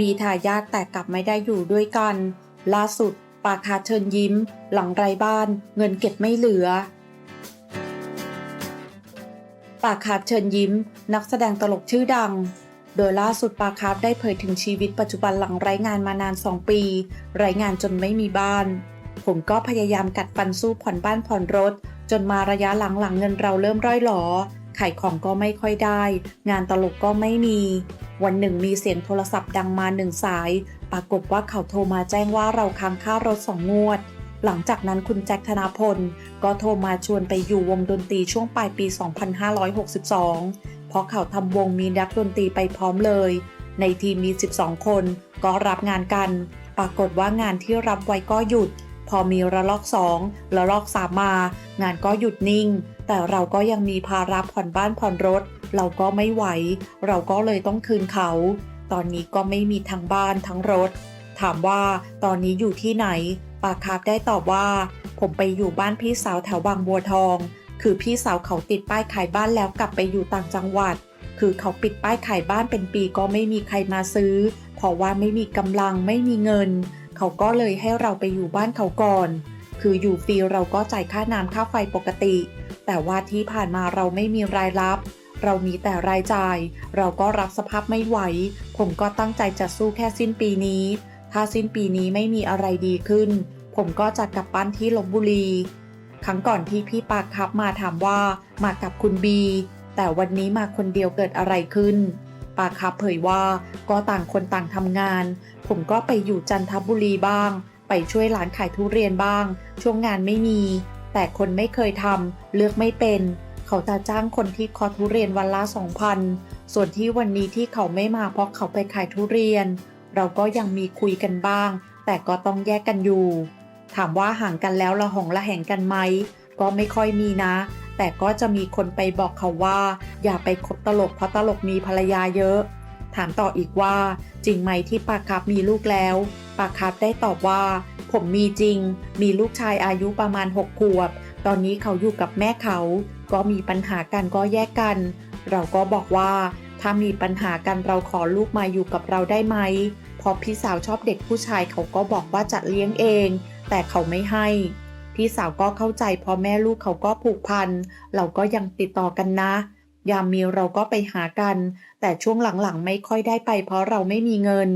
มีทายาทแต่กลับไม่ได้อยู่ด้วยกัน ล่าสุดปาคาเชิญยิ้ม หลังไร้บ้าน เงินเก็บไม่เหลือ ปาคาเชิญยิ้ม นักแสดงตลกชื่อดัง โดยล่าสุดปาคาได้เผยถึงชีวิตปัจจุบันหลังไร้งานมานาน 2 ปี ไร้งานจนไม่มีบ้าน ผมก็พยายามกัดฟันสู้ผ่อนบ้านผ่อนรถ จนมาระยะหลังๆเงินเราเริ่มร่อยหลอ ขายของก็ไม่ค่อยได้ งานตลกก็ไม่มี วันหนึ่งมีเสียงโทรศัพท์ดังมาหนึ่งสาย ปรากฏว่าเขาโทรมาแจ้งว่าเราค้างค่ารถสองงวด หลังจากนั้นคุณแจ็คธนาพล ก็โทรมาชวนไปอยู่วงดนตรีช่วงปลายปี 2562 เพราะเขาทำวงมีนักดนตรีไปพร้อมเลย ในทีมมี 12 คน ก็รับงานกัน ปรากฏว่างานที่รับไว้ก็หยุด พอมีระลอก 2 ระลอก 3 มา งานก็หยุดนิ่ง แต่เราก็ยังมีภาระผ่อนบ้านผ่อนรถ เราก็ไม่ไหว เราก็เลยต้องคืนเขา ตอนนี้ก็ไม่มีทั้งบ้านทั้งรถ ถามว่าตอนนี้อยู่ที่ไหน ปาคาร์ฟได้ตอบว่า ผมไปอยู่บ้านพี่สาวแถวบางบัวทอง คือพี่สาวเขาติดป้ายขายบ้านแล้วกลับไปอยู่ต่างจังหวัด คือเขาปิดป้ายขายบ้านเป็นปีก็ไม่มีใครมาซื้อ เพราะว่าไม่มีกำลังไม่มีเงิน เขาก็เลยให้เราไปอยู่บ้านเขาก่อน คืออยู่ฟรีเราก็จ่ายค่าน้ำค่าไฟปกติ แต่ว่าที่ผ่านมาเราไม่มีรายรับ เรามีแต่รายจ่าย เราก็รับสภาพไม่ไหว ผมก็ตั้งใจจะสู้แค่สิ้นปีนี้ ถ้าสิ้นปีนี้ไม่มีอะไรดีขึ้น ผมก็จะกลับบ้านที่ลบบุรี ครั้งก่อนที่พี่ปากครับมาถามว่ามากับคุณบี แต่วันนี้มาคนเดียวเกิดอะไรขึ้นปากคับเผยว่าก็ต่างคนต่างทำงาน ผมก็ไปอยู่จันทบุรีบ้าง ไปช่วยร้านขายทุเรียนบ้าง ช่วงงานไม่มี แต่คนไม่เคยทำเลือกไม่เป็น เขาจะจ้างคนที่คอทุเรียนวันละ2,000ส่วนที่วันนี้ที่เขาไม่มาเพราะเขาไปขายทุเรียน เราก็ยังมีคุยกันบ้าง แต่ก็ต้องแยกกันอยู่ ถามว่าห่างกันแล้วละหองละแหงกันไหมก็ไม่ค่อยมีนะ แต่ก็จะมีคนไปบอกเขาว่า อย่าไปคบตลกเพราะตลกมีภรรยาเยอะ ถามต่ออีกว่า จริงไหมที่ปาคาบมีลูกแล้ว ปาคาบได้ตอบว่า ผมมีจริง มีลูกชายอายุประมาณ6ขวบ ตอนนี้เขาอยู่กับแม่เขา ก็มีปัญหากันก็แยกกัน เราก็บอกว่า ถ้ามีปัญหากันเราขอลูกมาอยู่กับเราได้ไหมพราะพี่สาวชอบเด็กผู้ชายเขาก็บอกว่าจะเลี้ยงเอง แต่เขาไม่ให้ พี่สาวก็เข้าใจเพราะแม่ลูกเขาก็ผูกพัน เราก็ยังติดต่อกันนะ ยามมีเราก็ไปหากัน แต่ช่วงหลังๆไม่ค่อยได้ไปเพราะเราไม่มีเงิน